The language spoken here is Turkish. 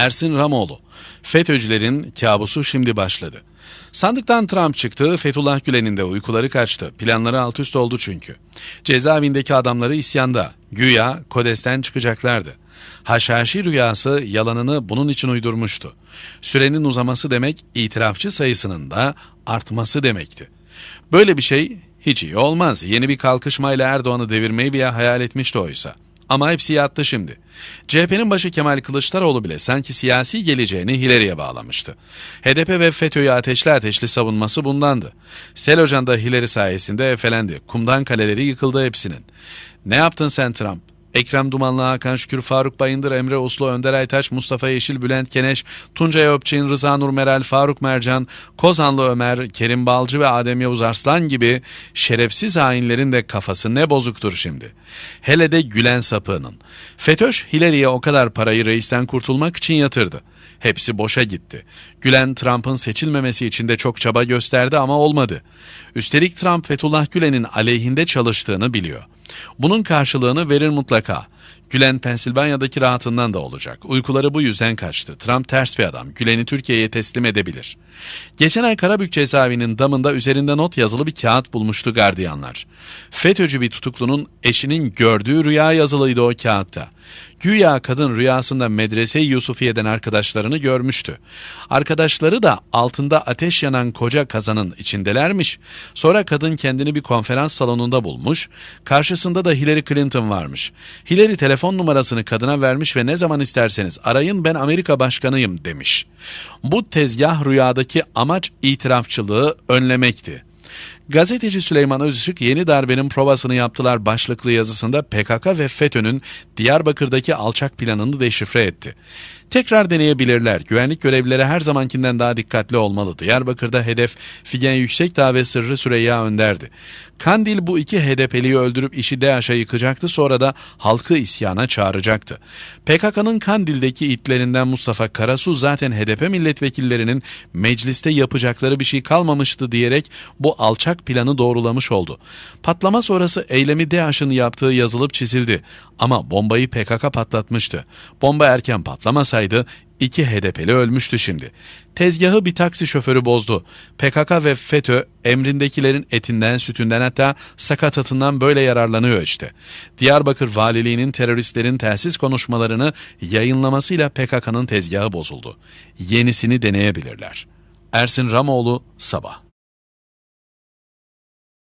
Ersin Ramoğlu. FETÖ'cülerin kabusu şimdi başladı. Sandıktan Trump çıktı, Fethullah Gülen'in de uykuları kaçtı. Planları alt üst oldu çünkü. Cezaevindeki adamları isyanda. Güya Kodes'ten çıkacaklardı. Haşhaşi rüyası yalanını bunun için uydurmuştu. Sürenin uzaması demek itirafçı sayısının da artması demekti. Böyle bir şey hiç iyi olmaz. Yeni bir kalkışmayla Erdoğan'ı devirmeyi bile hayal etmişti oysa. Ama hepsi yattı şimdi. CHP'nin başı Kemal Kılıçdaroğlu bile sanki siyasi geleceğini Hillary'e bağlamıştı. HDP ve FETÖ'yü ateşli ateşli savunması bundandı. Sel Hocan da Hillary sayesinde efelendi. Kumdan kaleleri yıkıldı hepsinin. Ne yaptın sen Trump? Ekrem Dumanlı, Hakan Şükür, Faruk Bayındır, Emre Uslu, Önder Aytaç, Mustafa Yeşil, Bülent Keneş, Tuncay Öpçin, Rıza Nur Meral, Faruk Mercan, Kozanlı Ömer, Kerim Balcı ve Adem Yavuz Arslan gibi şerefsiz hainlerin de kafası ne bozuktur şimdi. Hele de Gülen sapığının. FETÖ'ş Hillary'e o kadar parayı reisten kurtulmak için yatırdı. Hepsi boşa gitti. Gülen Trump'ın seçilmemesi için de çok çaba gösterdi ama olmadı. Üstelik Trump Fethullah Gülen'in aleyhinde çalıştığını biliyor. Bunun karşılığını verir mutlaka. Gülen Pensilvanya'daki rahatından da olacak. Uykuları bu yüzden kaçtı. Trump ters bir adam. Gülen'i Türkiye'ye teslim edebilir. Geçen ay Karabük cezaevinin damında üzerinde not yazılı bir kağıt bulmuştu gardiyanlar. FETÖ'cü bir tutuklunun eşinin gördüğü rüya yazılıydı o kağıtta. Güya kadın rüyasında medrese Yusufiye'den arkadaşlarını görmüştü. Arkadaşları da altında ateş yanan koca kazanın içindelermiş. Sonra kadın kendini bir konferans salonunda bulmuş. Karşısında da Hillary Clinton varmış. Hillary telefon numarasını kadına vermiş ve ne zaman isterseniz arayın ben Amerika başkanıyım demiş. Bu tezgah rüyadaki amaç itirafçılığı önlemekti. Gazeteci Süleyman Özışık yeni darbenin provasını yaptılar başlıklı yazısında PKK ve FETÖ'nün Diyarbakır'daki alçak planını deşifre etti. Tekrar deneyebilirler. Güvenlik görevlileri her zamankinden daha dikkatli olmalı. Diyarbakır'da hedef Figen Yüksekdağ ve Sırrı Süreyya Önder'di. Kandil bu iki HDP'liyi öldürüp işi DAEŞ'a yıkacaktı sonra da halkı isyana çağıracaktı. PKK'nın Kandil'deki itlerinden Mustafa Karasu zaten HDP milletvekillerinin mecliste yapacakları bir şey kalmamıştı diyerek bu alçak planı doğrulamış oldu. Patlama sonrası eylemi DAEŞ'ın yaptığı yazılıp çizildi. Ama bombayı PKK patlatmıştı. Bomba erken patlamasaydı iki HDP'li ölmüştü şimdi. Tezgahı bir taksi şoförü bozdu. PKK ve FETÖ emrindekilerin etinden, sütünden hatta sakatatından böyle yararlanıyor işte. Diyarbakır Valiliğinin teröristlerin telsiz konuşmalarını yayınlamasıyla PKK'nın tezgahı bozuldu. Yenisini deneyebilirler. Ersin Ramoğlu, Sabah